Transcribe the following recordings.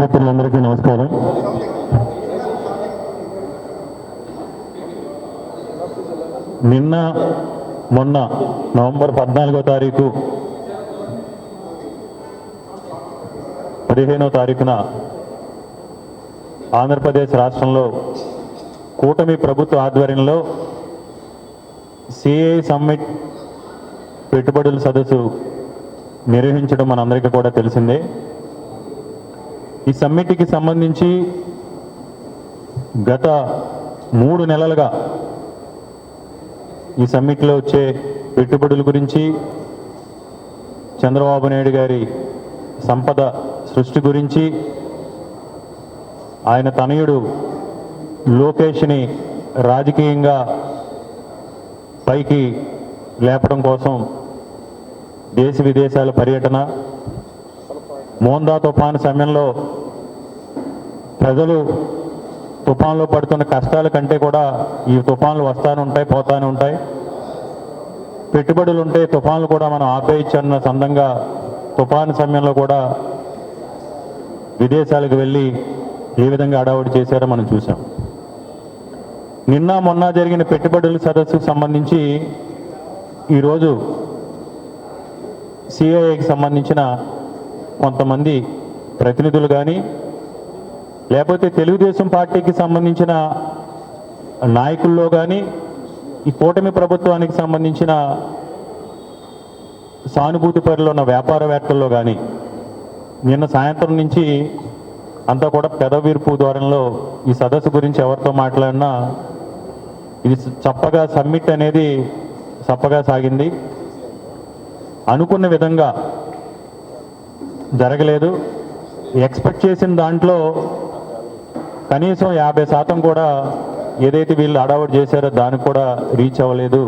మిత్రులందరికీ నమస్కారం. నిన్న మొన్న నవంబర్ పద్నాలుగో తారీఖు పదిహేనో తారీఖున ఆంధ్రప్రదేశ్ రాష్ట్రంలో కూటమి ప్రభుత్వ ఆధ్వర్యంలో సిఐ సమ్మిట్ పెట్టుబడుల సదస్సు నిర్వహించడం మనందరికీ కూడా తెలిసిందే. ఈ సమ్మిట్కి సంబంధించి గత మూడు నెలలుగా ఈ సమ్మిట్లో వచ్చే పెట్టుబడుల గురించి చంద్రబాబు నాయుడు గారి సంపద సృష్టి గురించి ఆయన తనయుడు లోకేష్ని రాజకీయంగా పైకి లేపడం కోసం దేశ విదేశాల పర్యటన మోందా తుఫాను సమయంలో ప్రజలు తుఫాన్లో పడుతున్న కష్టాల కంటే కూడా ఈ తుఫాన్లు వస్తానే ఉంటాయి పోతానే ఉంటాయి. పెట్టుబడులు ఉంటే తుఫాన్లు కూడా మనం ఆపేయచ్చన్న సందంగా తుఫాను సమయంలో కూడా విదేశాలకు వెళ్ళి ఏ విధంగా అడావుడి చేశారో మనం చూసాం నిన్న మొన్న జరిగిన పెట్టుబడుల సదస్సుకు సంబంధించి ఈరోజు సిఐఏకి సంబంధించిన కొంతమంది ప్రతినిధులు కానీ లేకపోతే తెలుగుదేశం పార్టీకి సంబంధించిన నాయకుల్లో కానీ ఈ కూటమి ప్రభుత్వానికి సంబంధించిన సానుభూతి పరిలో ఉన్న వ్యాపారవేత్తల్లో కానీ నిన్న సాయంత్రం నుంచి అంతా కూడా పెదవీర్పు ద్వారంలో ఈ సదస్సు గురించి ఎవరితో మాట్లాడినా ఇది చప్పగా సమ్మిట్ అనేది చప్పగా సాగింది. అనుకున్న విధంగా జరగలేదు. ఎక్స్పెక్ట్ చేసిన దాంట్లో కనీసం యాభై శాతం కూడా ఏదైతే వీళ్ళు అడావుడు చేశారో దానికి కూడా రీచ్ అవ్వలేదు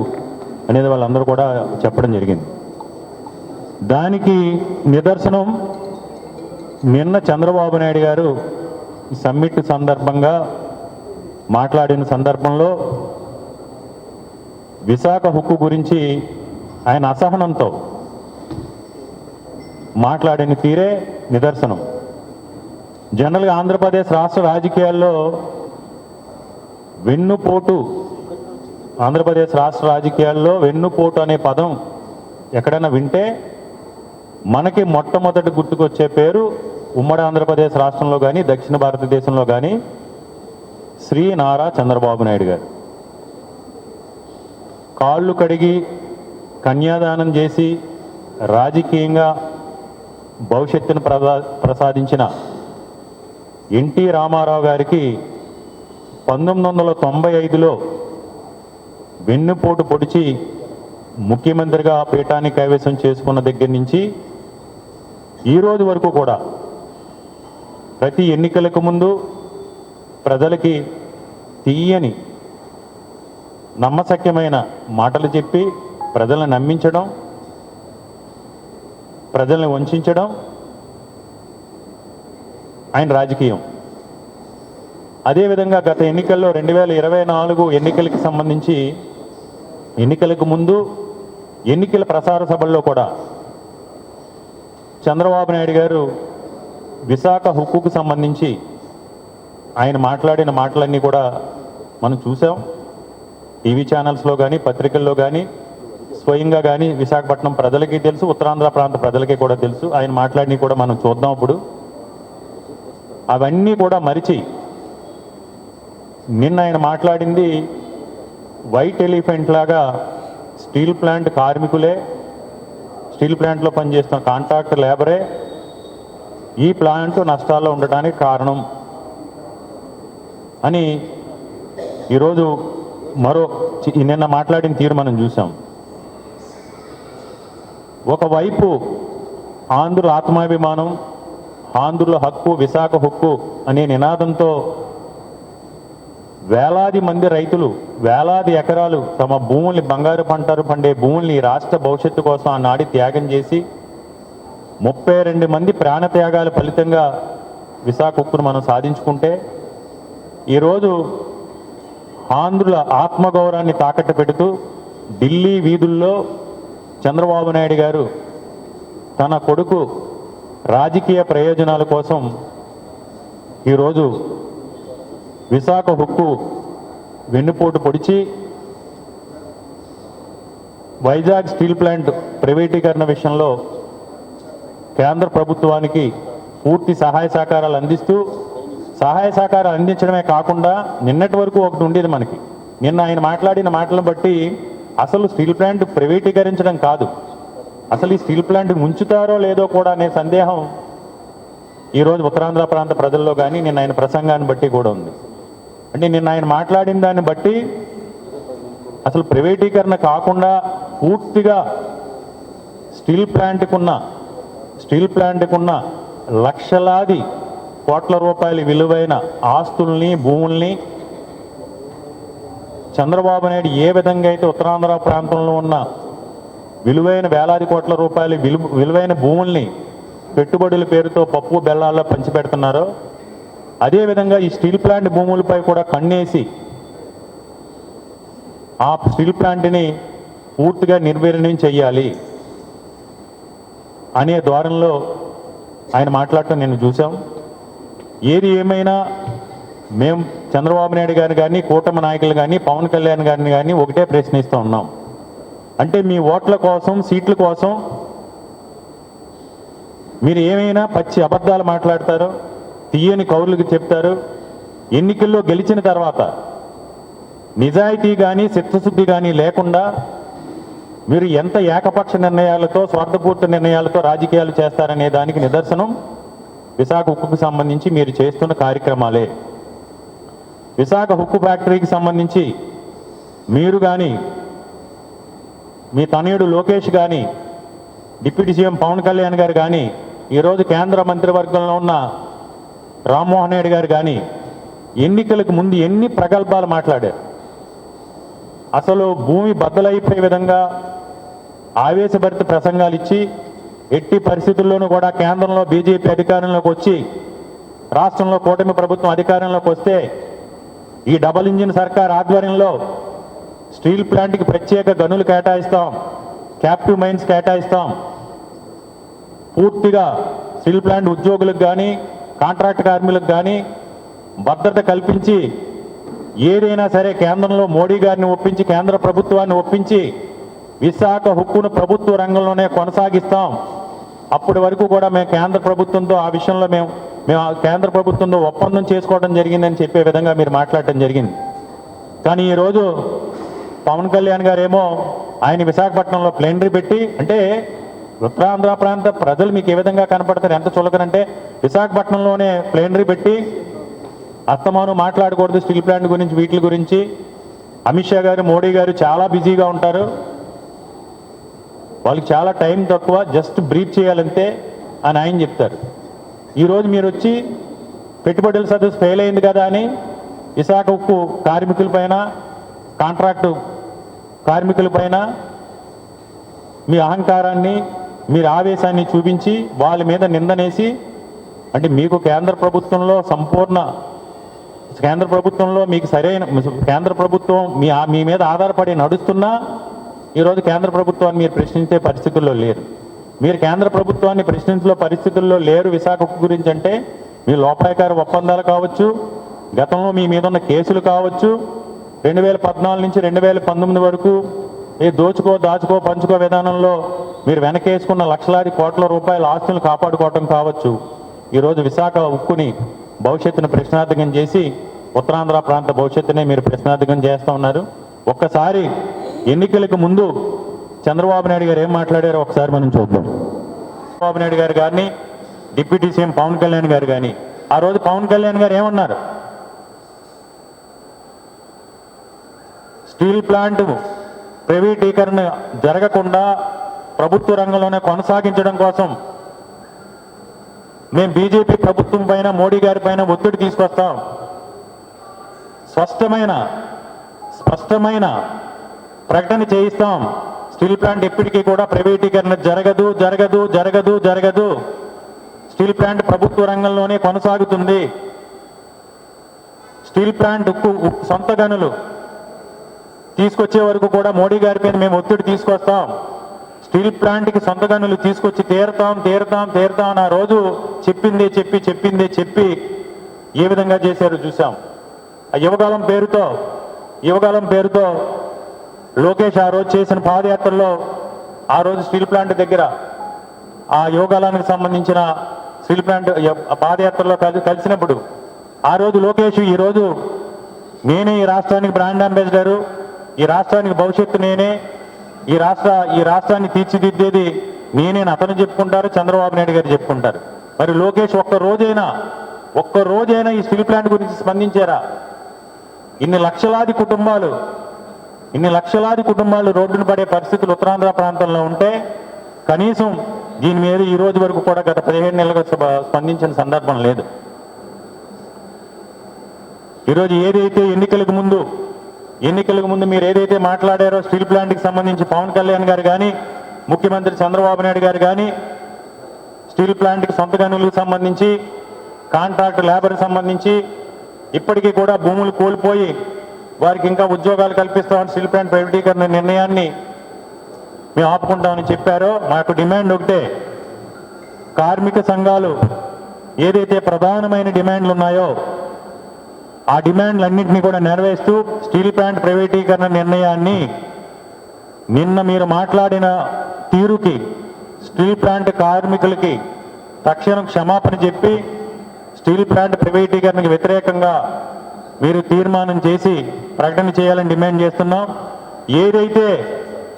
అనేది వాళ్ళందరూ కూడా చెప్పడం జరిగింది. దానికి నిదర్శనం నిన్న చంద్రబాబు నాయుడు గారు సమ్మిట్ సందర్భంగా మాట్లాడిన సందర్భంలో విశాఖ హుక్కు గురించి ఆయన అసహనంతో మాట్లాడిన తీరే నిదర్శనం. జనరల్గా ఆంధ్రప్రదేశ్ రాష్ట్ర రాజకీయాల్లో వెన్నుపోటు ఆంధ్రప్రదేశ్ రాష్ట్ర రాజకీయాల్లో వెన్నుపోటు అనే పదం ఎక్కడైనా వింటే మనకి మొట్టమొదటి గుర్తుకొచ్చే పేరు ఉమ్మడి ఆంధ్రప్రదేశ్ రాష్ట్రంలో కానీ దక్షిణ భారతదేశంలో కానీ శ్రీ నారా చంద్రబాబు నాయుడు గారు. కాళ్ళు కడిగి కన్యాదానం చేసి రాజకీయంగా భవిష్యత్తును ప్రసాదించిన ఎన్టీ రామారావు గారికి పంతొమ్మిది వందల తొంభై ఐదులో వెన్నుపోటు పొడిచి ముఖ్యమంత్రిగా పీఠాన్ని కైవసం చేసుకున్న దగ్గర నుంచి ఈ రోజు వరకు కూడా ప్రతి ఎన్నికలకు ముందు ప్రజలకి తీయని నమ్మశక్యమైన మాటలు చెప్పి ప్రజలను నమ్మించడం ప్రజల్ని వంచడం ఆయన రాజకీయం. అదేవిధంగా గత ఎన్నికల్లో రెండు వేల ఇరవై నాలుగు ఎన్నికలకి సంబంధించి ఎన్నికలకు ముందు ఎన్నికల ప్రసార సభల్లో కూడా చంద్రబాబు నాయుడు గారు విశాఖ హుక్కుకు సంబంధించి ఆయన మాట్లాడిన మాటలన్నీ కూడా మనం చూసాం. టీవీ ఛానల్స్లో కానీ పత్రికల్లో కానీ స్వయంగా కానీ విశాఖపట్నం ప్రజలకి తెలుసు ఉత్తరాంధ్ర ప్రాంత ప్రజలకి కూడా తెలుసు. ఆయన మాట్లాడినవి కూడా మనం చూద్దాం ఇప్పుడు. అవన్నీ కూడా మరిచి నిన్న ఆయన మాట్లాడింది వైట్ ఎలిఫెంట్ లాగా స్టీల్ ప్లాంట్ కార్మికులే స్టీల్ ప్లాంట్లో పనిచేస్తున్న కాంట్రాక్ట్ లేబరే ఈ ప్లాంట్ నష్టాల్లో ఉండటానికి కారణం అని ఈరోజు మరో చి- నిన్న మాట్లాడిన తీరు మనం చూసాం ఒకవైపు ఆంధ్రుల ఆత్మాభిమానం ఆంధ్రుల హక్కు విశాఖ హక్కు అనే నినాదంతో వేలాది మంది రైతులు వేలాది ఎకరాలు తమ భూముల్ని బంగారు పంటలు పండే భూముల్ని రాష్ట్ర భవిష్యత్తు కోసం ఆనాడి త్యాగం చేసి ముప్పై రెండు మంది ప్రాణత్యాగాల ఫలితంగా విశాఖ ఉక్కును మనం సాధించుకుంటే ఈరోజు ఆంధ్రుల ఆత్మగౌరవాన్ని తాకట్టు పెడుతూ ఢిల్లీ వీధుల్లో చంద్రబాబు నాయుడు గారు తన కొడుకు రాజకీయ ప్రయోజనాల కోసం ఈరోజు విశాఖ హుక్కు వెన్నుపోటు పొడిచి వైజాగ్ స్టీల్ ప్లాంట్ ప్రైవేటీకరణ విషయంలో కేంద్ర ప్రభుత్వానికి పూర్తి సహాయ సహకారాలు అందిస్తూ సహాయ సహకారాలు అందించడమే కాకుండా నిన్నటి వరకు ఒకటి ఉండేది మనకి. నిన్న ఆయన మాట్లాడిన మాటలను బట్టి అసలు స్టీల్ ప్లాంట్ ప్రైవేటీకరించడం కాదు. అసలు ఈ స్టీల్ ప్లాంట్ ఉంచుతారో లేదో కూడా అనే సందేహం ఈరోజు ఉత్తరాంధ్ర ప్రాంత ప్రజల్లో కానీ నిన్న ఆయన ప్రసంగాన్ని బట్టి కూడా ఉంది. అంటే నిన్న ఆయన మాట్లాడిన దాన్ని బట్టి అసలు ప్రైవేటీకరణ కాకుండా పూర్తిగా స్టీల్ ప్లాంట్కి ఉన్న స్టీల్ ప్లాంట్కున్న లక్షలాది కోట్ల రూపాయల విలువైన ఆస్తుల్ని భూముల్ని చంద్రబాబు నాయుడు ఏ విధంగా అయితే ఉత్తరాంధ్ర ప్రాంతంలో ఉన్న విలువైన వేలాది కోట్ల రూపాయలు విలువ విలువైన భూముల్ని పెట్టుబడుల పేరుతో పప్పు బెల్లాల్లో పంచిపెడుతున్నారో. అదేవిధంగా ఈ స్టీల్ ప్లాంట్ భూములపై కూడా కన్నేసి ఆ స్టీల్ ప్లాంట్ని పూర్తిగా నిర్వీర్యం చేయాలి అనే ద్వారంలో ఆయన మాట్లాడటం నేను చూసాం ఏది ఏమైనా మేము చంద్రబాబు నాయుడు గారు కానీ కూటమి నాయకులు కానీ పవన్ కళ్యాణ్ గారిని కానీ ఒకటే ప్రశ్నిస్తూ ఉన్నాం. అంటే మీ ఓట్ల కోసం సీట్ల కోసం మీరు ఏమైనా పచ్చి అబద్ధాలు మాట్లాడతారు తీయని కౌరులకు చెప్తారు ఎన్నికల్లో గెలిచిన తర్వాత నిజాయితీ కానీ చిత్తశుద్ధి కానీ లేకుండా మీరు ఎంత ఏకపక్ష నిర్ణయాలతో స్వార్థపూర్త నిర్ణయాలతో రాజకీయాలు చేస్తారనే దానికి నిదర్శనం విశాఖ ఉక్కుకు సంబంధించి మీరు చేస్తున్న కార్యక్రమాలే. విశాఖ హుక్కు ఫ్యాక్టరీకి సంబంధించి మీరు కానీ మీ తనయుడు లోకేష్ కానీ డిప్యూటీ సీఎం పవన్ కళ్యాణ్ గారు కానీ ఈరోజు కేంద్ర మంత్రివర్గంలో ఉన్న రామ్మోహన్ రెడ్డి గారు కానీ ఎన్నికలకు ముందు ఎన్ని ప్రగల్భాలు మాట్లాడారు? అసలు భూమి బద్దలైపోయే విధంగా ఆవేశభరిత ప్రసంగాలు ఇచ్చి ఎట్టి పరిస్థితుల్లోనూ కూడా కేంద్రంలో బీజేపీ అధికారంలోకి వచ్చి రాష్ట్రంలో కూటమి ప్రభుత్వం అధికారంలోకి వస్తే ఈ డబల్ ఇంజిన్ సర్కార్ ఆధ్వర్యంలో స్టీల్ ప్లాంట్కి ప్రత్యేక గనులు కేటాయిస్తాం. Captive mines కేటాయిస్తాం. పూర్తిగా స్టీల్ ప్లాంట్ ఉద్యోగులకు కానీ కాంట్రాక్ట్ కార్మికులకు కానీ భద్రత కల్పించి ఏదైనా సరే కేంద్రంలో మోడీ గారిని ఒప్పించి కేంద్ర ప్రభుత్వాన్ని ఒప్పించి విశాఖ హుక్కును ప్రభుత్వ రంగంలోనే కొనసాగిస్తాం. అప్పటి వరకు కూడా మేము కేంద్ర ప్రభుత్వంతో ఆ విషయంలో మేము మేము ఆ కేంద్ర ప్రభుత్వంతో ఒప్పందం చేసుకోవడం జరిగిందని చెప్పే విధంగా మీరు మాట్లాడటం జరిగింది. కానీ ఈరోజు పవన్ కళ్యాణ్ గారేమో ఆయన విశాఖపట్నంలో ప్లేనరీ పెట్టి అంటే ఉత్తరాంధ్ర ప్రాంత ప్రజలు మీకు ఏ విధంగా కనపడతారు ఎంత చులకనంటే విశాఖపట్నంలోనే ప్లేనరీ పెట్టి అస్తమాను మాట్లాడకూడదు స్టీల్ ప్లాంట్ గురించి వీటి గురించి. అమిత్ షా గారు మోడీ గారు చాలా బిజీగా ఉంటారు. వాళ్ళకి చాలా టైం తక్కువ జస్ట్ బ్రీఫ్ చేయాలంతే అని ఆయన చెప్తారు. ఈరోజు మీరు వచ్చి పెట్టుబడుల సదస్సు ఫెయిల్ అయింది కదా అని విశాఖ ఉక్కు కార్మికులపైన కాంట్రాక్టు కార్మికులపైన మీ అహంకారాన్ని మీరు ఆవేశాన్ని చూపించి వాళ్ళ మీద నిందనేసి అంటే మీకు కేంద్ర ప్రభుత్వంలో సంపూర్ణ కేంద్ర ప్రభుత్వంలో మీకు సరైన కేంద్ర ప్రభుత్వం మీ మీ మీద ఆధారపడి నడుస్తున్నా ఈరోజు కేంద్ర ప్రభుత్వాన్ని మీరు ప్రశ్నించే పరిస్థితుల్లో లేరు. మీరు కేంద్ర ప్రభుత్వాన్ని ప్రశ్నించే పరిస్థితుల్లో లేరు విశాఖ గురించి అంటే మీ లోపాయకార ఒప్పందాలు కావచ్చు గతంలో మీ మీద ఉన్న కేసులు కావచ్చు రెండు వేల పద్నాలుగు నుంచి రెండు వేల పంతొమ్మిది వరకు ఈ దోచుకో దాచుకో పంచుకో విధానంలో మీరు వెనకేసుకున్న లక్షలాది కోట్ల రూపాయల ఆస్తులను కాపాడుకోవటం కావచ్చు. ఈరోజు విశాఖ ఉక్కుని భవిష్యత్తును ప్రశ్నార్థకం చేసి ఉత్తరాంధ్ర ప్రాంత భవిష్యత్తునే మీరు ప్రశ్నార్థకం చేస్తూ ఉన్నారు. ఒక్కసారి ఎన్నికలకు ముందు చంద్రబాబు నాయుడు గారు ఏం మాట్లాడారో ఒకసారి మనం చూద్దాం. చంద్రబాబు నాయుడు గారు కానీ డిప్యూటీ సీఎం పవన్ కళ్యాణ్ గారు కానీ ఆ రోజు పవన్ కళ్యాణ్ గారు ఏమన్నారు? స్టీల్ ప్లాంట్ ప్రైవేటీకరణ జరగకుండా ప్రభుత్వ రంగంలోనే కొనసాగించడం కోసం మేము బీజేపీ ప్రభుత్వం పైన మోడీ గారి పైన ఒత్తిడి తీసుకొస్తాం. స్పష్టమైన స్పష్టమైన ప్రకటన చేయిస్తాం. స్టీల్ ప్లాంట్ ఎప్పటికీ కూడా ప్రైవేటీకరణ జరగదు జరగదు జరగదు జరగదు. స్టీల్ ప్లాంట్ ప్రభుత్వ రంగంలోనే కొనసాగుతుంది. స్టీల్ ప్లాంట్ ఉక్కు సొంత గనులు తీసుకొచ్చే వరకు కూడా మోడీ గారి పైన మేము ఒత్తిడి తీసుకొస్తాం. స్టీల్ ప్లాంట్కి సొంత గనులు తీసుకొచ్చి తీరుతాం తీరుతాం తీరుతాం అని ఆ రోజు చెప్పిందే చెప్పి చెప్పిందే చెప్పి ఏ విధంగా చేశారో చూసాం ఆ యువకాలం పేరుతో యువకాలం పేరుతో లోకేష్ ఆ రోజు చేసిన పాదయాత్రలో ఆ రోజు స్టీల్ ప్లాంట్ దగ్గర ఆ యోగాలానికి సంబంధించిన స్టీల్ ప్లాంట్ పాదయాత్రలో కలిసినప్పుడు ఆ రోజు లోకేష్ ఈ రోజు నేనే ఈ రాష్ట్రానికి బ్రాండ్ అంబాసిడరు. ఈ రాష్ట్రానికి భవిష్యత్తు నేనే. ఈ రాష్ట్ర ఈ రాష్ట్రాన్ని తీర్చిదిద్దేది నేనే అతను చెప్పుకుంటారు చంద్రబాబు నాయుడు గారు చెప్పుకుంటారు. మరి లోకేష్ ఒక్క రోజైనా ఒక్క రోజైనా ఈ స్టీల్ ప్లాంట్ గురించి స్పందించారా? ఇన్ని లక్షలాది కుటుంబాలు ఇన్ని లక్షలాది కుటుంబాలు రోడ్డున పడే పరిస్థితులు ఉత్తరాంధ్ర ప్రాంతంలో ఉంటే కనీసం దీని మీద ఈ రోజు వరకు కూడా గత పదిహేడు నెలలుగా స్పందించిన సందర్భం లేదు. ఈరోజు ఏదైతే ఎన్నికలకు ముందు ఎన్నికలకు ముందు మీరు ఏదైతే మాట్లాడారో స్టీల్ ప్లాంట్కి సంబంధించి పవన్ కళ్యాణ్ గారు కానీ ముఖ్యమంత్రి చంద్రబాబు నాయుడు గారు కానీ స్టీల్ ప్లాంట్కి సొంత గనులకు సంబంధించి కాంట్రాక్ట్ లేబర్ సంబంధించి ఇప్పటికీ కూడా భూములు కోల్పోయి వారికి ఇంకా ఉద్యోగాలు కల్పిస్తామని స్టీల్ ప్లాంట్ ప్రైవేటీకరణ నిర్ణయాన్ని మేము ఆపుకుంటామని చెప్పారో మాకు డిమాండ్ ఒకటే. కార్మిక సంఘాలు ఏదైతే ప్రధానమైన డిమాండ్లు ఉన్నాయో ఆ డిమాండ్లన్నింటినీ కూడా నెరవేరుస్తూ స్టీల్ ప్లాంట్ ప్రైవేటీకరణ నిర్ణయాన్ని నిన్న మీరు మాట్లాడిన తీరుకి స్టీల్ ప్లాంట్ కార్మికులకి తక్షణం క్షమాపణ చెప్పి స్టీల్ ప్లాంట్ ప్రైవేటీకరణకు వ్యతిరేకంగా మీరు తీర్మానం చేసి ప్రకటన చేయాలని డిమాండ్ చేస్తున్నాం. ఏదైతే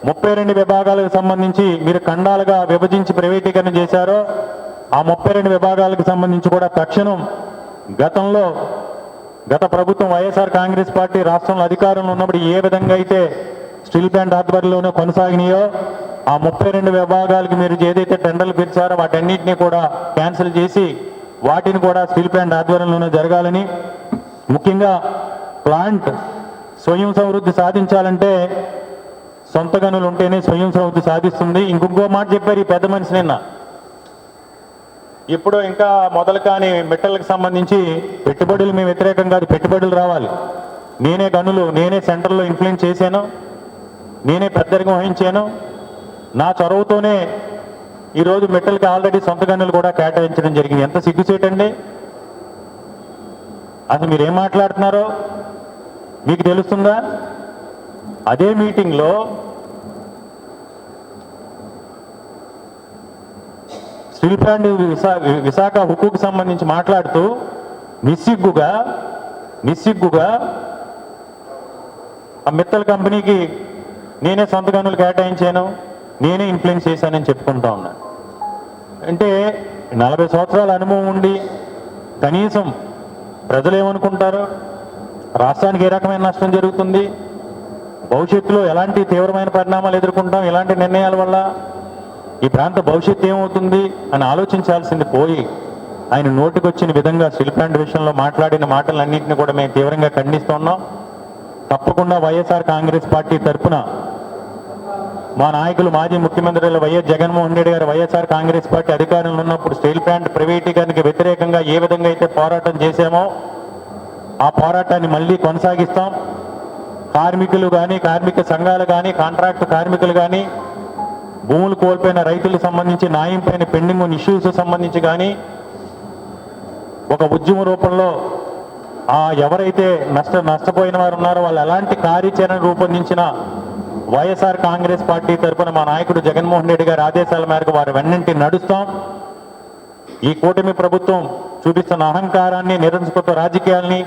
ముప్పై రెండు విభాగాలకు సంబంధించి మీరు ఖండాలుగా విభజించి ప్రైవేటీకరణ చేశారో ఆ ముప్పై రెండు విభాగాలకు సంబంధించి కూడా తక్షణం గతంలో గత ప్రభుత్వం వైఎస్ఆర్ కాంగ్రెస్ పార్టీ రాష్ట్రంలో అధికారంలో ఉన్నప్పుడు ఏ విధంగా అయితే స్టీల్ ప్లాంట్ ఆధ్వర్యంలోనే కొనసాగినాయో ఆ ముప్పై రెండు విభాగాలకి మీరు ఏదైతే టెండర్లు పిలిచారో వాటన్నిటిని కూడా క్యాన్సిల్ చేసి వాటిని కూడా స్టీల్ ప్లాంట్ ఆధ్వర్యంలోనే జరగాలని. ముఖ్యంగా ప్లాంట్ స్వయం సమృద్ధి సాధించాలంటే సొంత గనులు ఉంటేనే స్వయం సమృద్ధి సాధిస్తుంది. ఇంకొక మాట చెప్పారు ఈ పెద్ద మనిషి నిన్న. ఇప్పుడు ఇంకా మొదలు కాని మెట్టలకు సంబంధించి పెట్టుబడులు మేము వ్యతిరేకం కాదు పెట్టుబడులు రావాలి. నేనే గనులు నేనే సెంటర్లో ఇన్ఫ్లుయెన్స్ చేశాను నేనే పెద్దరికం వహించాను. నా చొరవతోనే ఈరోజు మెట్టలకి ఆల్రెడీ సొంత గనులు కూడా కేటాయించడం జరిగింది. ఎంత సిగ్గుచేటండి? అసలు మీరు ఏం మాట్లాడుతున్నారో మీకు తెలుస్తుందా? అదే మీటింగ్లో స్టీల్ విశాఖ హుక్కుకు సంబంధించి మాట్లాడుతూ నిస్సిగ్గుగా నిస్సిగ్గుగా ఆ మిత్తల కంపెనీకి నేనే సొంత గనులు కేటాయించాను నేనే ఇన్ఫ్లుయెన్స్ చేశానని చెప్పుకుంటా ఉన్నాను అంటే నలభై సంవత్సరాల అనుభవం ఉండి కనీసం ప్రజలు ఏమనుకుంటారు రాష్ట్రానికి ఏ రకమైన నష్టం జరుగుతుంది భవిష్యత్తులో ఎలాంటి తీవ్రమైన పరిణామాలు ఎదుర్కొంటాం ఇలాంటి నిర్ణయాల వల్ల ఈ ప్రాంత భవిష్యత్తు ఏమవుతుంది అని ఆలోచించాల్సింది పోయి ఆయన నోటికొచ్చిన విధంగా స్టీల్ విషయంలో మాట్లాడిన మాటలన్నింటినీ కూడా మేము తీవ్రంగా ఖండిస్తున్నాం తప్పకుండా వైఎస్ఆర్ కాంగ్రెస్ పార్టీ తరఫున మా నాయకులు మాజీ ముఖ్యమంత్రులు వైఎస్ జగన్మోహన్ రెడ్డి గారు వైఎస్ఆర్ కాంగ్రెస్ పార్టీ అధికారంలో ఉన్నప్పుడు స్టీల్ ప్లాంట్ ప్రైవేటీకరణకి వ్యతిరేకంగా ఏ విధంగా అయితే పోరాటం చేశామో ఆ పోరాటాన్ని మళ్ళీ కొనసాగిస్తాం. కార్మికులు కానీ కార్మిక సంఘాలు కానీ కాంట్రాక్ట్ కార్మికులు కానీ భూములు కోల్పోయిన రైతులకు సంబంధించి న్యాయం పైన పెండింగ్ ఉన్న ఇష్యూస్ సంబంధించి కానీ ఒక ఉద్యమ రూపంలో ఆ ఎవరైతే నష్ట నష్టపోయిన వారు ఉన్నారో వాళ్ళు ఎలాంటి కార్యాచరణ రూపొందించిన వైఎస్ఆర్ కాంగ్రెస్ పార్టీ తరఫున మా నాయకుడు జగన్మోహన్ రెడ్డి గారి ఆదేశాల మేరకు వారు వెన్నంటి నడుస్తాం. ఈ కూటమి ప్రభుత్వం చూపిస్తున్న అహంకారాన్ని నిరంకుశ రాజకీయాల్ని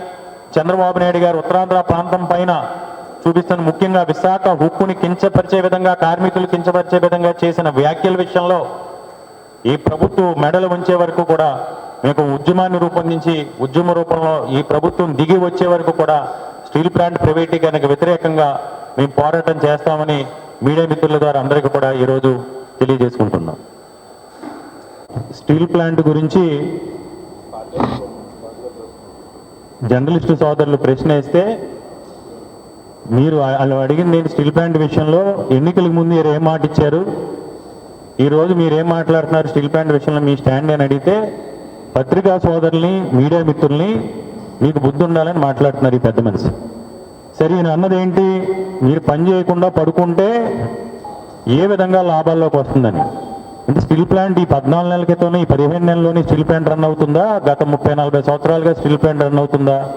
చంద్రబాబు నాయుడు గారు ఉత్తరాంధ్ర ప్రాంతం పైన చూపిస్తాను ముఖ్యంగా విశాఖ హుక్కుని కించపరిచే విధంగా కార్మికులు కించపరిచే విధంగా చేసిన వ్యాఖ్యల విషయంలో ఈ ప్రభుత్వం మెడలు ఉంచే వరకు కూడా మీకు ఉద్యమాన్ని రూపొందించి ఉద్యమ రూపంలో ఈ ప్రభుత్వం దిగి వచ్చే వరకు కూడా స్టీల్ ప్లాంట్ ప్రైవేటీకరణకు వ్యతిరేకంగా మేము పోరాటం చేస్తామని మీడియా మిత్రుల ద్వారా అందరికీ కూడా ఈరోజు తెలియజేసుకుంటున్నాం. స్టీల్ ప్లాంట్ గురించి జర్నలిస్టు సోదరులు ప్రశ్న వేస్తే మీరు వాళ్ళు అడిగింది నేను స్టిల్ ప్యాంట్ విషయంలో ఎన్నికలకు ముందు మీరు ఏం మాట ఇచ్చారు? ఈరోజు మీరు ఏం మాట్లాడుతున్నారు స్టిల్ ప్యాంట్ విషయంలో మీ స్టాండ్ అని అడిగితే పత్రికా సోదరుల్ని మీడియా మిత్రుల్ని మీకు బుద్ధి ఉండాలని మాట్లాడుతున్నారు ఈ పెద్ద మనిషి. సరే ఈయన అన్నది ఏంటి? మీరు పని చేయకుండా పడుకుంటే ఏ విధంగా లాభాల్లోకి వస్తుందని. అంటే స్టిల్ ప్లాంట్ ఈ పద్నాలుగు నెలల క్రితం ఈ పదిహేను నెలల్లోనే స్టిల్ ప్లాంట్ రన్ అవుతుందా? గత ముప్పై నలభై సంవత్సరాలుగా స్టిల్ ప్లాంట్ రన్ అవుతుందా?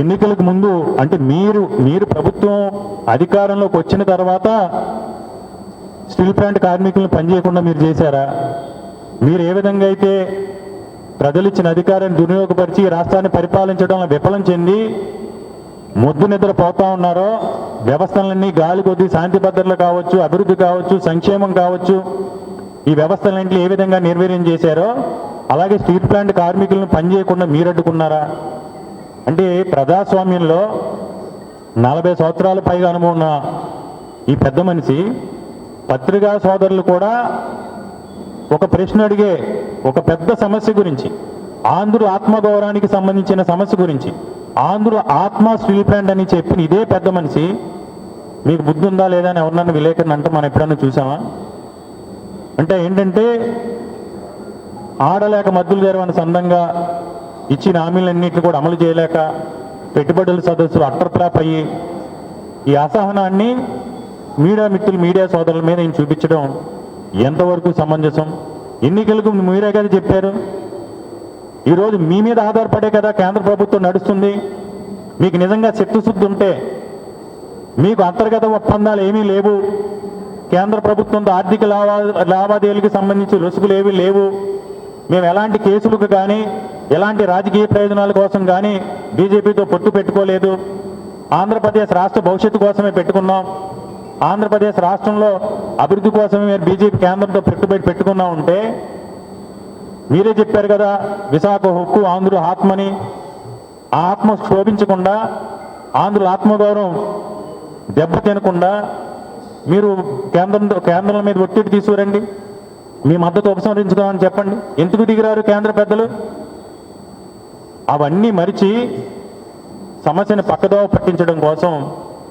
ఎన్నికలకు ముందు అంటే మీరు మీరు ప్రభుత్వం అధికారంలోకి వచ్చిన తర్వాత స్టీల్ ప్లాంట్ కార్మికులను పనిచేయకుండా మీరు చేశారా? మీరు ఏ విధంగా అయితే ప్రజలు ఇచ్చిన అధికారాన్ని దుర్వినియోగపరిచి రాష్ట్రాన్ని పరిపాలించడంలో విఫలం చెంది ముద్దు నిద్ర పోతా ఉన్నారో వ్యవస్థలన్నీ గాలి కొద్దీ శాంతి భద్రతలు కావచ్చు అభివృద్ధి కావచ్చు సంక్షేమం కావచ్చు ఈ వ్యవస్థలన్నింటినీ ఏ విధంగా నిర్వీర్యం చేశారో అలాగే స్టీల్ ప్లాంట్ కార్మికులను పనిచేయకుండా మీరు అడ్డుకున్నారా? అంటే ప్రజాస్వామ్యంలో నలభై సంవత్సరాల పైగా అనుభవం ఉన్న ఈ పెద్ద మనిషి పత్రికా సోదరులు కూడా ఒక ప్రశ్న అడిగే ఒక పెద్ద సమస్య గురించి ఆంధ్రుల ఆత్మగౌరవానికి సంబంధించిన సమస్య గురించి ఆంధ్రుల ఆత్మ స్టీల్ ప్లాంట్ అని చెప్పిన ఇదే పెద్ద మనిషి మీకు బుద్ధి ఉందా లేదా అని ఎవరినన్నా విలేకరణ అంటే మనం ఎప్పుడన్నా చూసామా? అంటే ఏంటంటే ఆడలేక మద్దులు తెరవని సందంగా ఇచ్చిన హామీలన్నింటినీ కూడా అమలు చేయలేక పెట్టుబడుల సదస్సులు అట్టర్ప్లాప్ అయ్యి ఈ అసహనాన్ని మీడియా మిత్రులు మీడియా సోదరుల మీద ఈయన చూపించడం ఎంతవరకు సమంజసం? ఎన్నికలకు మీరే కదా చెప్పారు. ఈరోజు మీ మీద ఆధారపడే కదా కేంద్ర ప్రభుత్వం నడుస్తుంది. మీకు నిజంగా చిత్తశుద్ధి ఉంటే మీకు అంతర్గత ఒప్పందాలు ఏమీ లేవు. కేంద్ర ప్రభుత్వంతో ఆర్థిక లావా లావాదేవీలకు సంబంధించి లొసుగులు ఏవి లేవు. మేము ఎలాంటి కేసులకు కానీ ఎలాంటి రాజకీయ ప్రయోజనాల కోసం కానీ బీజేపీతో పొత్తు పెట్టుకోలేదు. ఆంధ్రప్రదేశ్ రాష్ట్ర భవిష్యత్తు కోసమే పెట్టుకున్నాం. ఆంధ్రప్రదేశ్ రాష్ట్రంలో అభివృద్ధి కోసమే మీరు బీజేపీ కేంద్రంతో పెట్టుబడి పెట్టుకున్నా ఉంటే మీరే చెప్పారు కదా విశాఖ హక్కు ఆంధ్రుల ఆత్మని. ఆ ఆత్మ శోభించకుండా ఆంధ్రుల ఆత్మగౌరవం దెబ్బ తినకుండా మీరు కేంద్రంతో కేంద్రం మీద ఒత్తిడి తీసుకురండి. మీ మద్దతు ఉపసంహరించుకోమని చెప్పండి. ఎందుకు దిగిరారు కేంద్ర పెద్దలు? అవన్నీ మరిచి సమస్యని పక్కదోవ పట్టించడం కోసం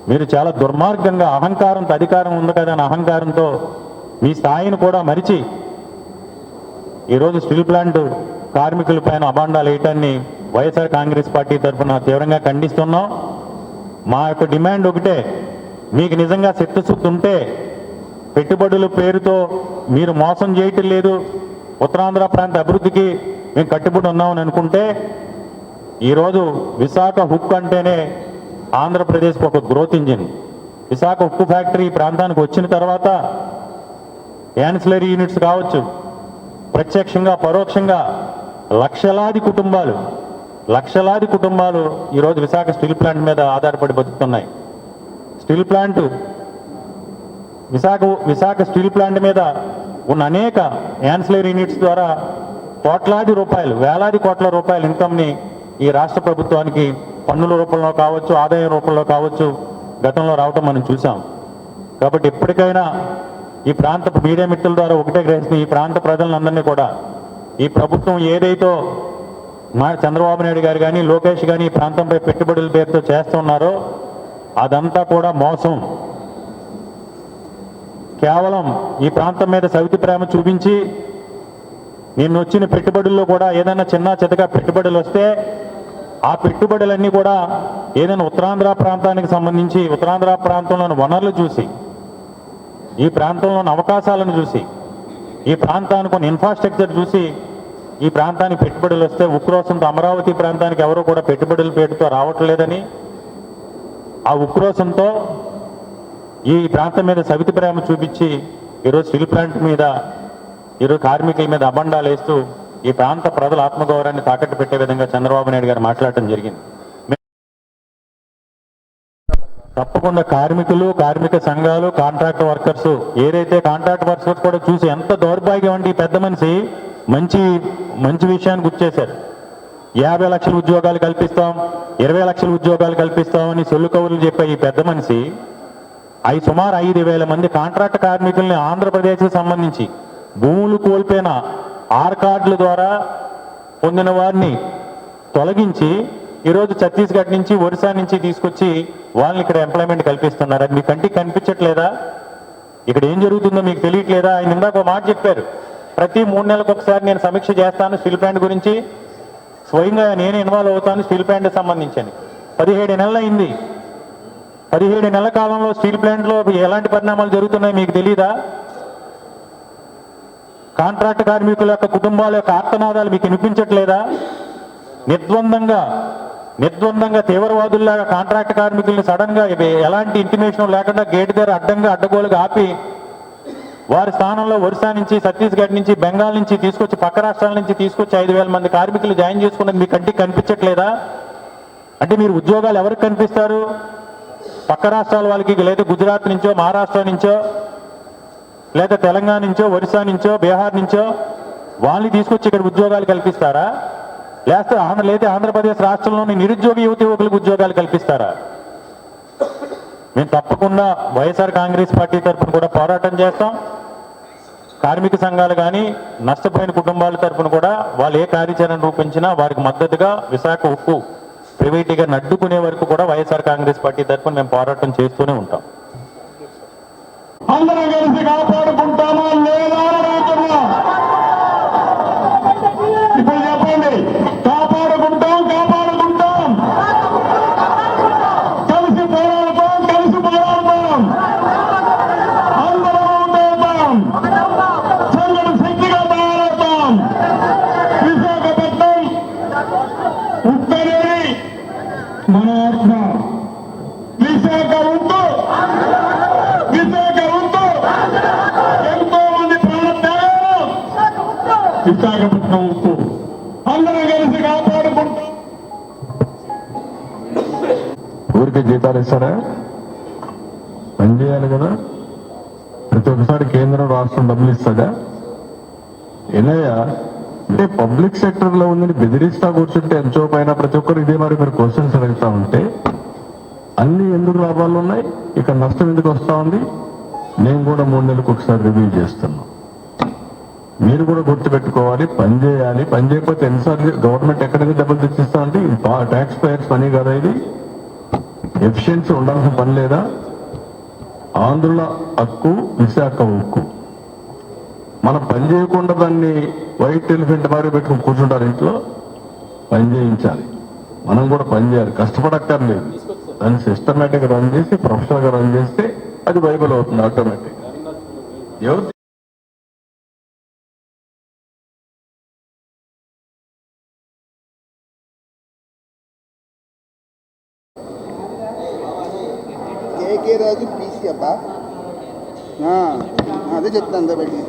మీరు చాలా దుర్మార్గంగా అహంకారంతో అధికారం ఉంది కదా అని అహంకారంతో మీ స్థాయిని కూడా మరిచి ఈరోజు స్టీల్ ప్లాంట్ కార్మికుల పైన అబాండాలు వేయటాన్ని వైఎస్ఆర్ కాంగ్రెస్ పార్టీ తరఫున తీవ్రంగా ఖండిస్తున్నాం. మా యొక్క డిమాండ్ ఒకటే మీకు నిజంగా శక్తిశుద్ధి ఉంటే పెట్టుబడుల పేరుతో మీరు మోసం చేయటం లేదు. ఉత్తరాంధ్ర ప్రాంత అభివృద్ధికి మేము కట్టుబడి ఉన్నామని అనుకుంటే ఈరోజు విశాఖ హుక్ అంటేనే ఆంధ్రప్రదేశ్కి ఒక గ్రోత్ ఇంజిన్ విశాఖ ఉక్కు ఫ్యాక్టరీ ప్రాంతానికి వచ్చిన తర్వాత యాన్సిలరీ యూనిట్స్ కావచ్చు ప్రత్యక్షంగా పరోక్షంగా లక్షలాది కుటుంబాలు లక్షలాది కుటుంబాలు ఈరోజు విశాఖ స్టీల్ ప్లాంట్ మీద ఆధారపడి బతుకుతున్నాయి. Steel plant Visakha Visakha steel plant మీద ఉన్న అనేక యాన్సిలరీ యూనిట్స్ ద్వారా కోట్లాది రూపాయలు వేలాది కోట్ల రూపాయల ఇన్కమ్ని ఈ రాష్ట్ర ప్రభుత్వానికి పన్నుల రూపంలో కావచ్చు ఆదాయం రూపంలో కావచ్చు గతంలో రావటం మనం చూసాం కాబట్టి ఎప్పటికైనా ఈ ప్రాంత మీడియా మిత్రుల ద్వారా ఒకటే గ్రహిస్తున్న ఈ ప్రాంత ప్రజలందరినీ కూడా. ఈ ప్రభుత్వం ఏదైతే మా చంద్రబాబు నాయుడు గారు కానీ లోకేష్ కానీ ఈ ప్రాంతంపై పెట్టుబడుల పేరుతో చేస్తున్నారో అదంతా కూడా మోసం. కేవలం ఈ ప్రాంతం మీద సవితి ప్రేమ చూపించి నిన్న వచ్చిన పెట్టుబడుల్లో కూడా ఏదైనా చిన్న చితక పెట్టుబడులు వస్తే ఆ పెట్టుబడులన్నీ కూడా ఏదైనా ఉత్తరాంధ్ర ప్రాంతానికి సంబంధించి ఉత్తరాంధ్ర ప్రాంతంలోని వనరులు చూసి ఈ ప్రాంతంలోని అవకాశాలను చూసి ఈ ప్రాంతానికి కొన్ని ఇన్ఫ్రాస్ట్రక్చర్ చూసి ఈ ప్రాంతానికి పెట్టుబడులు వస్తే ఉక్రోసంతో అమరావతి ప్రాంతానికి ఎవరు కూడా పెట్టుబడులు పేరుతో రావట్లేదని ఆ ఉక్రోసంతో ఈ ప్రాంతం మీద సవితి ప్రేమ చూపించి ఈరోజు స్టీల్ ప్లాంట్ మీద ఈరోజు కార్మికుల మీద అబండాలు వేస్తూ ఈ ప్రాంత ప్రజల ఆత్మగౌరవాన్ని తాకట్టు పెట్టే విధంగా చంద్రబాబు నాయుడు గారు మాట్లాడటం జరిగింది. తప్పకుండా కార్మికులు కార్మిక సంఘాలు కాంట్రాక్ట్ వర్కర్స్ ఏదైతే కాంట్రాక్ట్ వర్కర్స్ కూడా చూసి ఎంత దౌర్భాగ్యం అంటే ఈ పెద్ద మనిషి మంచి మంచి విషయాన్ని గుర్తు యాభై లక్షల ఉద్యోగాలు కల్పిస్తాం ఇరవై లక్షల ఉద్యోగాలు కల్పిస్తామని సొల్లు కవులు చెప్పే ఈ పెద్ద మనిషి అవి సుమారు ఐదు వేల మంది కాంట్రాక్ట్ కార్మికుల్ని ఆంధ్రప్రదేశ్కి సంబంధించి భూములు కోల్పోయిన ఆర్ కార్డుల ద్వారా పొందిన వారిని తొలగించి ఈరోజు ఛత్తీస్గఢ్ నుంచి ఒరిస్సా నుంచి తీసుకొచ్చి వాళ్ళని ఇక్కడ ఎంప్లాయ్మెంట్ కల్పిస్తున్నారు? అది మీ కంటికి కనిపించట్లేదా? ఇక్కడ ఏం జరుగుతుందో మీకు తెలియట్లేదా? ఆయన ఇందాక ఒక మాట చెప్పారు. ప్రతి మూడు నెలలకు ఒకసారి నేను సమీక్ష చేస్తాను స్టీల్ ప్లాంట్ గురించి. స్వయంగా నేను ఇన్వాల్వ్ అవుతాను స్టీల్ ప్లాంట్కి సంబంధించి పదిహేడు నెలలు అయింది పదిహేడు నెలల కాలంలో స్టీల్ ప్లాంట్లో ఎలాంటి పరిణామాలు జరుగుతున్నాయో మీకు తెలియదా కాంట్రాక్ట్ కార్మికుల యొక్క కుటుంబాల యొక్క ఆత్మనాదాలు మీకు వినిపించట్లేదా? నిర్ద్వందంగా నిర్ద్వందంగా తీవ్రవాదుల్లాగా కాంట్రాక్ట్ కార్మికుల్ని సడన్గా ఎలాంటి ఇంటిమేషన్ లేకుండా గేట్ దగ్గర అడ్డంగా అడ్డగోలుగా ఆపి వారి స్థానంలో ఒరిస్సా నుంచి ఛత్తీస్గఢ్ నుంచి బెంగాల్ నుంచి తీసుకొచ్చి పక్క రాష్ట్రాల నుంచి తీసుకొచ్చి ఐదు వేల మంది కార్మికులు జాయిన్ చేసుకున్నది మీ కంటికి కనిపించట్లేదా? అంటే మీరు ఉద్యోగాలు ఎవరికి కనిపిస్తారు? పక్క రాష్ట్రాల వాళ్ళకి లేదా. గుజరాత్ నుంచో మహారాష్ట్ర నుంచో లేదా తెలంగాణ నుంచో ఒరిస్సా నుంచో బీహార్ నుంచో వాళ్ళని తీసుకొచ్చి ఇక్కడ ఉద్యోగాలు కల్పిస్తారా? లేకపోతే ఆంధ్ర లేదా ఆంధ్రప్రదేశ్ రాష్ట్రంలోని నిరుద్యోగ యువత యువకులకు ఉద్యోగాలు కల్పిస్తారా? మేము తప్పకుండా వైఎస్ఆర్ కాంగ్రెస్ పార్టీ తరఫున కూడా పోరాటం చేస్తాం. కార్మిక సంఘాలు కానీ నష్టపోయిన కుటుంబాల తరఫున కూడా వాళ్ళు ఏ కార్యాచరణ రూపించినా వారికి మద్దతుగా విశాఖ ఉక్కు ప్రైవేటీగా నడ్డుకునే వరకు కూడా వైఎస్ఆర్ కాంగ్రెస్ పార్టీ తరఫున మేము పోరాటం చేస్తూనే ఉంటాం. అందరం కలిసి కాపాడుకుంటామా లేదా అని అడుగుతున్నా ఇప్పుడు చెప్పండి కాపాడుకుంటాం కాపాడుకుంటాం కలిసి పోరాడతాం కలిసి పోరాడతాం అందరం ఉండేద్దాం సంఘటన శక్తిగా తయారవుతాం విశాఖపట్నం ఉత్తరేది మన ఆత్మ విశాఖ ఉంటూ విశాఖ ఉంటూ ఎంతో మంది ప్రాణత్యాగాలు విశాఖపట్నం ఉప్పు అందరూ కలిసి కాపాడుకుంటాం. ఊరికే జీతాలు ఇస్తారా? పని చేయాలి కదా? ప్రతి ఒక్కసారి కేంద్రం రాష్ట్రం డబ్బులు ఇస్తాడా? ఏనయ్యా అంటే పబ్లిక్ సెక్టర్లో ఉందని బెదిరిస్తా కూర్చుంటే ఎంతో పైన ప్రతి ఒక్కరు ఇదే మరి మీరు క్వశ్చన్స్ అడుగుతా ఉంటే అన్ని ఎందుకు లాభాలు ఉన్నాయి? ఇక్కడ నష్టం ఎందుకు వస్తా ఉంది? నేను కూడా మూడు నెలలకు ఒకసారి రివ్యూ చేస్తున్నాను మీరు కూడా గుర్తుపెట్టుకోవాలి పని చేయాలి. పని చేయకపోతే ఎన్నిసార్లు గవర్నమెంట్ ఎక్కడైతే డబ్బులు తెచ్చిస్తా అంటే ట్యాక్స్ పేయర్స్ పని కదా ఇది. ఎఫిషియన్సీ ఉండాల్సిన పని లేదా? ఆంధ్రుల హక్కు విశాఖ ఉక్కు మనం పని చేయకుండా దాన్ని వైట్ ఎలిఫెంట్ మారి పెట్టుకుని కూర్చుంటారు ఇంట్లో. పని చేయించాలి. మనం కూడా పని చేయాలి. కష్టపడక్కర్లేదు. దాన్ని సిస్టమేటిక్ రన్ చేసి ప్రొఫెషనల్గా రన్ చేస్తే అది వైబుల్ అవుతుంది ఆటోమేటిక్ ఎవరు అదే చెప్తాను దా బయటికి